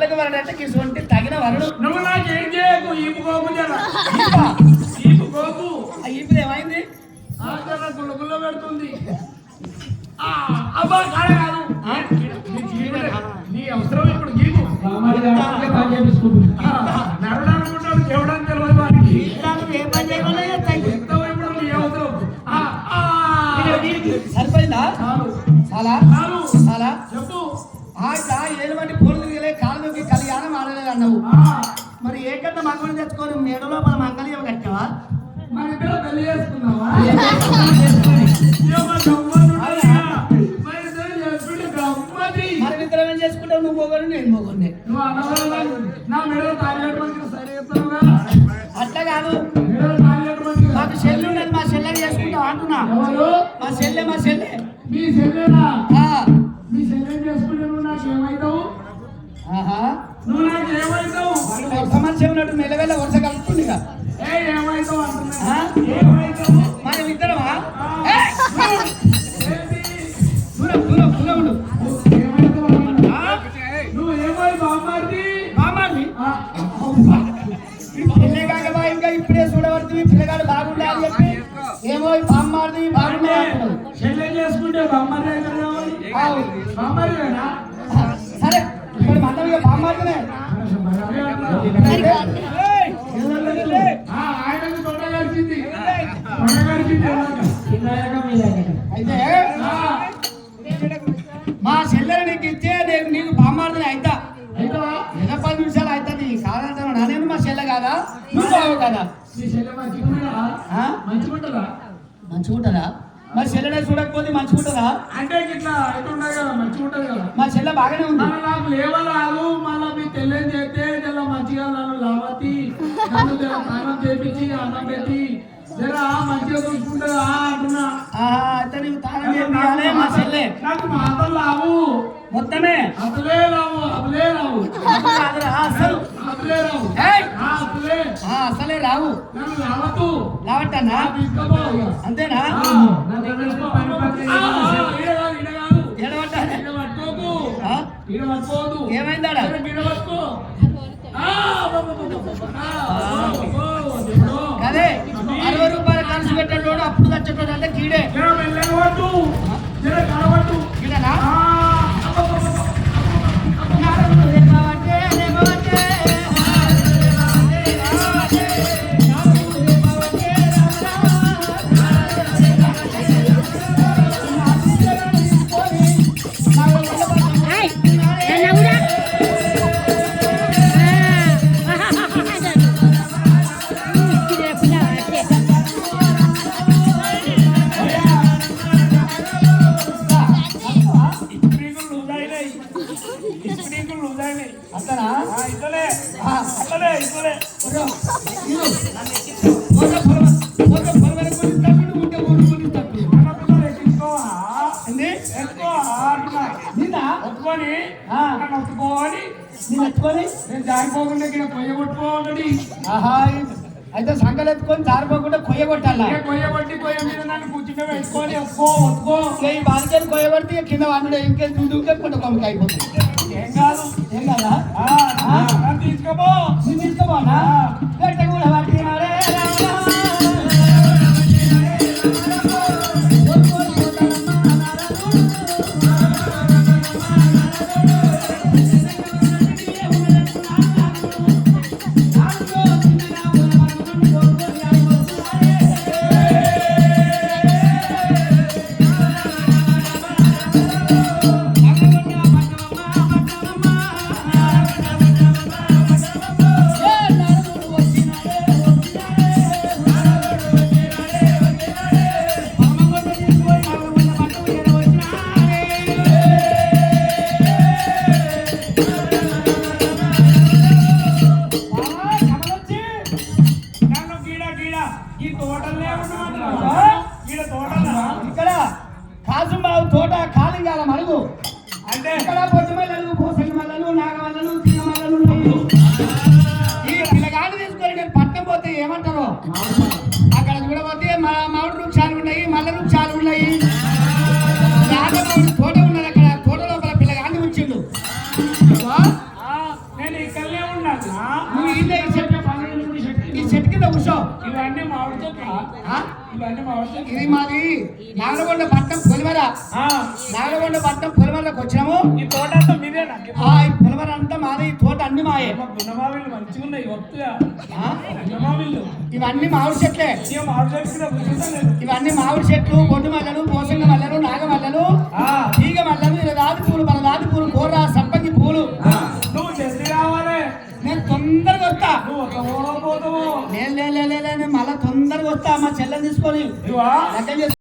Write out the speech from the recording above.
చెల్లెకి వరడంటే కిసొంటి తగిన వరడు. నువ్వు నాకేం చేయకు? ఈపు గోపు ఈపా. గోపు ఆ ఇప్పుడు ఏమైంది? పెడుతుంది. ఆ, అబ్బా కాదు. ఆ? నీ అవసరం ఇప్పుడు గీకు నరుడు అనుకుంటాడు దేవుడని తెలియదు వాడికి. ఏ పని చేయకుండా ఇప్పుడు నీ అవసరం. ఆ, ఆ. సరిపోయిందా? చాలా. ఆ, మరి ఏ కట్ట మగని తెచ్చుకొని మేడలో మన మంగళీయం కట్టావా? మన ఇద్దరు పెళ్ళి చేసుకున్నావా ఇద్దరు ఏం చేసుకుంటావు? నువ్వు మొగలు నేను మొగల్ని నువ్వు అన్నవరం నా మెడలో తాళి కట్టడానికి సరి చేస్తావుగా? అట్లా కాదు. మాకు చెల్లి ఉన్నది మా చెల్లెని చేసుకుంటావు అంటున్నా. మా చెల్లె మా చెల్లె. మీ చెల్లెనా ఆ, మీ చెల్లెని చేసుకుంటే నువ్వు నాకు ఏమవుతావు ఆహా నువ్వు నాకు ఏమవుతావు వరుస మనిషి ఉన్నట్టు మెల్లవెల్ల వరుస కలుపుతుంది మనం ఇద్దరమా? దూరం దూరం దూరం నువ్వు ఏమవుతావు అంటున్నా? ఆ? నువ్వు ఏమై బామ్మారిది? మామాది కాకబా ఇంకా ఇప్పుడే చూడవలసింది పిల్లగాడు బాగుండాలి చెప్పి. ఏమో ఈ బామ్మారిది బాగుండే అంటున్నాడు. చెల్లె చేసుకుంటే బామ్మారి. బామ్మారివేనా పది నిమిషాలు అవుతుంది. కాదంటున్నా నేను మా చెల్లె కాదా? నువ్వు బావు కదా? మంచిగుంటుందా? మరి చెల్లెనే చూడకపోతే మంచిగుంటుందా అంటే ఇట్లా అవుతుండదు కదా మంచిగుంటది కదా. మా చెల్లె బాగానే ఉంది. నాకు లేవరాదు మళ్ళా మీ తెల్లని చేస్తే తెల్ల మంచిగా నన్ను లావతి నన్ను స్నానం చేపించి అన్నం పెట్టి మంచిగా చూసుకుంటుందా అంటున్నా. అయితే తాళం మా చెల్లె. నాకు మాటలు రావు మొత్తమే. అసలే. రావు అసలే రావు అసలు అసలు రావు. అసలే అసలే రావు తీసుకోపో ఇక. అంతేనా? ఏమైందాడా. అదే అరవై రూపాయలు కలిసి పెట్టేటోడు అప్పుడు తెచ్చేటోడు అంటే కీడే. అంటున్నా. నిన్నా? ఒత్తుకోని, నిన్ను ఎత్తుకొని నేను జారిపోకుండా ఇక్కడ పొయ్య కొట్టుకోవాలి ఆహా అయితే సంకలు ఎత్తుకొని జారిపోకుండా కొయ్య కొట్టాలా? ఇక కొయ్య మీద నన్ను కూర్చుంటే పెట్టుకొని ఈ బాలికలు కొయ్యబడితే ఇక కింద వండు ఇంకేం దుడుకే కొంత కొమ్మకి అయిపోతుంది. ఏం కాదు. ఏం కదా? ఆ, నన్ను ఈ తోటలే ఈడ తోటల? ఇక్కడ కాసుంబాబు తోట ఖాళీ కాలం అడుగు అంటే? ఇక్కడ పొద్దుమల్లలు పోసల మల్లలు నాగమల్లలు ఇది మాది నాగలగొండ పట్టణం పొలిమర ఆ, నాగలగొండ పట్టణం పొలిమరకు వచ్చినాము. ఈ తోట అంతా మీదేనా అంతా మాది ఈ తోట అన్ని మాయే. గుణమావిళ్ళు మంచిగా ఉన్నాయి వస్తుగా ఆ? గుణమావిళ్ళు. ఇవన్నీ మామిడి చెట్లే. ఇవన్నీ మామిడి చెట్లు బొడ్డు మల్లెలు మోసంగ మల్లెలు నాగ మల్లెలు తీగ మల్లెలు ఇలా రాతి పూలు మన రాతి పూలు కూర సంపంగి ఓడపోతావు లే లే లే లే, లే, నేను మళ్ళా తొందరగా వస్తా మా చెల్లెని తీసుకొని ఇవా లగ్గం చేసి